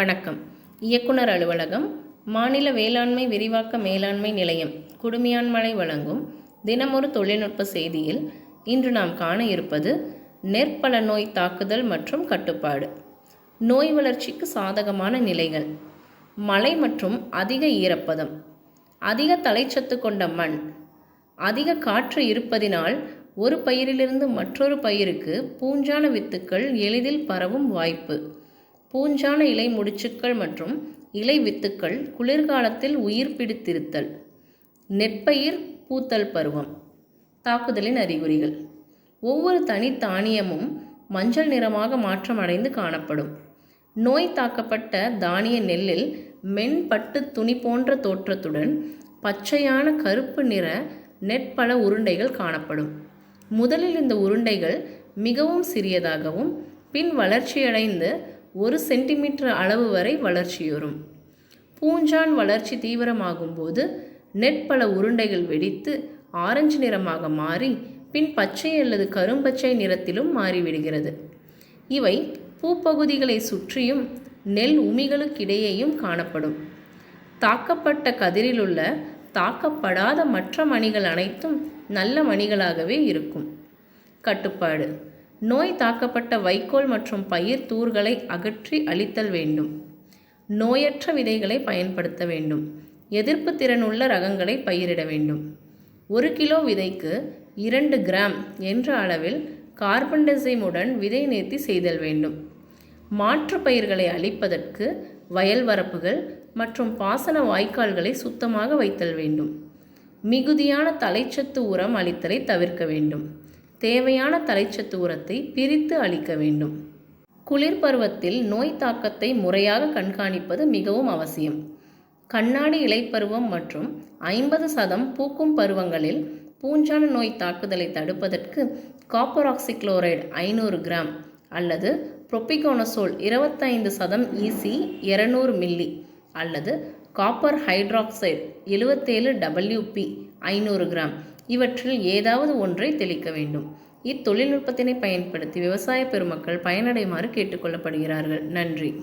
வணக்கம். இயக்குனர் அலுவலகம் மாநில வேளாண்மை விரிவாக்க மேலாண்மை நிலையம் குடுமியான்மலை வழங்கும் தினமொரு தொழில்நுட்ப செய்தியில் இன்று நாம் காண இருப்பது நெற்பல நோய் தாக்குதல் மற்றும் கட்டுப்பாடு. நோய் வளர்ச்சிக்கு சாதகமான நிலைகள். மழை மற்றும் அதிக ஈரப்பதம். அதிக தலைச்சத்து கொண்ட மண். அதிக காற்று இருப்பதினால் ஒரு பயிரிலிருந்து மற்றொரு பயிருக்கு பூஞ்சான வித்துக்கள் எளிதில் பரவும் வாய்ப்பு. பூஞ்சான இலை முடிச்சுக்கள் மற்றும் இலை வித்துக்கள் குளிர்காலத்தில் உயிர் பிடித்திருத்தல். நெற்பயிர் பூத்தல் பருவம். தாக்குதலின் அறிகுறிகள். ஒவ்வொரு தனி தானியமும் மஞ்சள் நிறமாக மாற்றமடைந்து காணப்படும். நோய் தாக்கப்பட்ட தானிய நெல்லில் மென்பட்டு துணி போன்ற தோற்றத்துடன் பச்சையான கருப்பு நிற நெற்பல உருண்டைகள் காணப்படும். முதலில் இந்த உருண்டைகள் மிகவும் சிறியதாகவும் பின் வளர்ச்சியடைந்து ஒரு சென்டிமீட்டர் அளவு வரை வளர்ச்சியுறும் பூஞ்சான் வளர்ச்சி தீவிரமாகும் போது நெற்பல உருண்டைகள் வெடித்து ஆரஞ்சு நிறமாக மாறி பின் பச்சை அல்லது கரும்பச்சை நிறத்திலும் மாறிவிடுகிறது. இவை பூப்பகுதிகளை சுற்றியும் நெல் உமிகளுக்கிடையேயும் காணப்படும். தாக்கப்பட்ட கதிரிலுள்ள தாக்கப்படாத மற்ற மணிகள் அனைத்தும் நல்ல மணிகளாகவே இருக்கும். கட்டுப்பாடு. நோய் தாக்கப்பட்ட வைக்கோல் மற்றும் பயிர் தூர்களை அகற்றி அழித்தல் வேண்டும். நோயற்ற விதைகளை பயன்படுத்த வேண்டும். எதிர்ப்பு திறனுள்ள ரகங்களை பயிரிட வேண்டும். ஒரு கிலோ விதைக்கு இரண்டு கிராம் என்ற அளவில் கார்பன் டெசைமுடன் விதை நேர்த்தி செய்தல் வேண்டும். மாற்று பயிர்களை அழிப்பதற்கு வயல் வரப்புகள் மற்றும் பாசன வாய்க்கால்களை சுத்தமாக வைத்தல் வேண்டும். மிகுதியான தலைச்சத்து உரம் அளித்தலை தவிர்க்க வேண்டும். தேவையான தலைச்சத்து உரத்தை பிரித்து அளிக்க வேண்டும். குளிர் பருவத்தில் நோய் தாக்கத்தை முறையாக கண்காணிப்பது மிகவும் அவசியம். கண்ணாடி இலைப்பருவம் மற்றும் ஐம்பது சதம் பூக்கும் பருவங்களில் பூஞ்சான நோய் தாக்குதலை தடுப்பதற்கு காப்பராக்சிக்ளோரைடு ஐநூறு கிராம் அல்லது புரொபிகோனசோல் இருபத்தைந்து சதம் இசி இரநூறு மில்லி அல்லது காப்பர் ஹைட்ராக்சைடு எழுவத்தேழு டபிள்யூபி ஐநூறு கிராம். இவற்றில் ஏதாவது ஒன்றை தெளிக்க வேண்டும். இத்தொழில்நுட்பத்தினை பயன்படுத்தி விவசாய பெருமக்கள் பயனடைமாறு கேட்டுக்கொள்ளப்படுகிறார்கள் நன்றி.